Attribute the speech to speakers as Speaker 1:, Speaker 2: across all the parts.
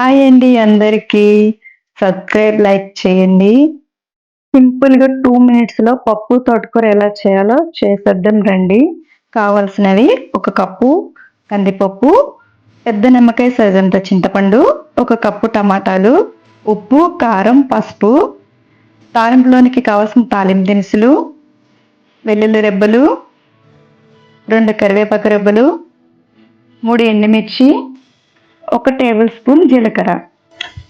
Speaker 1: Hi అండి అందరికీ. Subscribe like చేయండి. సింపుల్గా టూ మినిట్స్లో పప్పు తోటకూర ఎలా చేయాలో చేసేద్దాం రండి. కావాల్సినవి ఒక కప్పు కందిపప్పు పెద్ద నిమ్మకాయ సైజంత చింతపండు ఒక కప్పు టమాటాలు ఉప్పు కారం పసుపు తాలింపులోనికి కావాల్సిన తాలింపు దినుసులు వెల్లుల్లి రెబ్బలు రెండు కరివేపాకు రెబ్బలు మూడు ఎండుమిర్చి ఒక టేబుల్ స్పూన్ జీలకర్ర.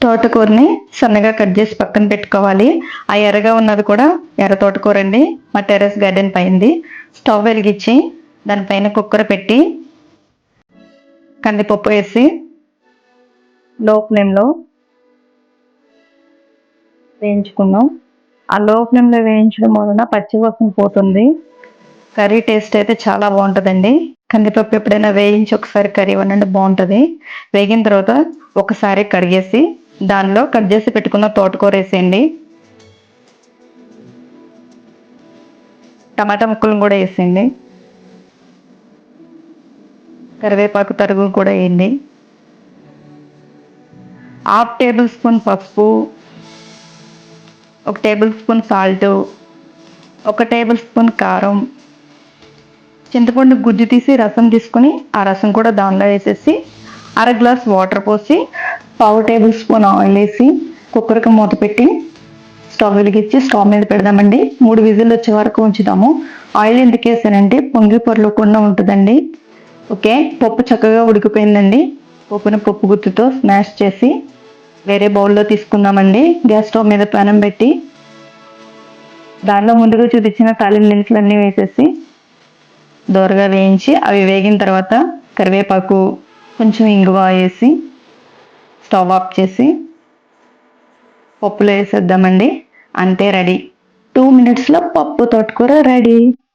Speaker 1: తోటకూరని సన్నగా కట్ చేసి పక్కన పెట్టుకోవాలి. ఆ ఎర్రగా ఉన్నది కూడా ఎర్ర తోటకూర అండి. మా టెర్రస్ గార్డెన్ పైంది. స్టవ్ వెలిగించి దానిపైన కుక్కర్ పెట్టి కందిపప్పు వేసి లో ఫ్లేమ్లో వేయించుకున్నాం ఆ లో ఫ్లేమ్లో వేయించడం వలన పచ్చివాసన పోతుంది. కర్రీ టేస్ట్ అయితే చాలా బాగుంటుందండి. కందిపప్పు ఎప్పుడైనా వేయించి ఒకసారి కర్రీ వండండి బాగుంటుంది. వేగిన తర్వాత ఒకసారి కడిగేసి దానిలో కట్ చేసి పెట్టుకున్న తోటకూర వేసేయండి. టమాటా ముక్కలను కూడా వేసేయండి. కరివేపాకు తరుగు కూడా వేయండి. హాఫ్ టేబుల్ స్పూన్ పసుపు ఒక టేబుల్ స్పూన్ సాల్ట్ ఒక టేబుల్ స్పూన్ కారం చింతపండు గుజ్జు తీసి రసం తీసుకొని ఆ రసం కూడా దానిలో వేసేసి అర గ్లాస్ వాటర్ పోసి పావు టేబుల్ స్పూన్ ఆయిల్ వేసి కుక్కర్కి మూత పెట్టి స్టవ్ వెలిగించి స్టవ్ మీద పెడదామండి. మూడు విజిల్ వచ్చే వరకు ఉంచుదాము. ఆయిల్ ఎందుకు వేసానండి పొంగి పొరలకుండా ఉంటుందండి. ఓకే? పప్పు చక్కగా ఉడికిపోయిందండి. పప్పును పప్పు గుత్తుతో స్మాష్ చేసి వేరే బౌల్లో తీసుకుందామండి. గ్యాస్ స్టవ్ మీద పెనం పెట్టి దానిలో ముందుగా చూపించిన తాలిం దినుసులన్నీ వేసేసి దోరగా వేయించి అవి వేగిన తర్వాత కరివేపాకు కొంచెం ఇంగువ వేసి స్టవ్ ఆఫ్ చేసి పప్పులో వేసేద్దామండి. అంతే రెడీ. టూ మినిట్స్లో పప్పు తోటకూర రెడీ.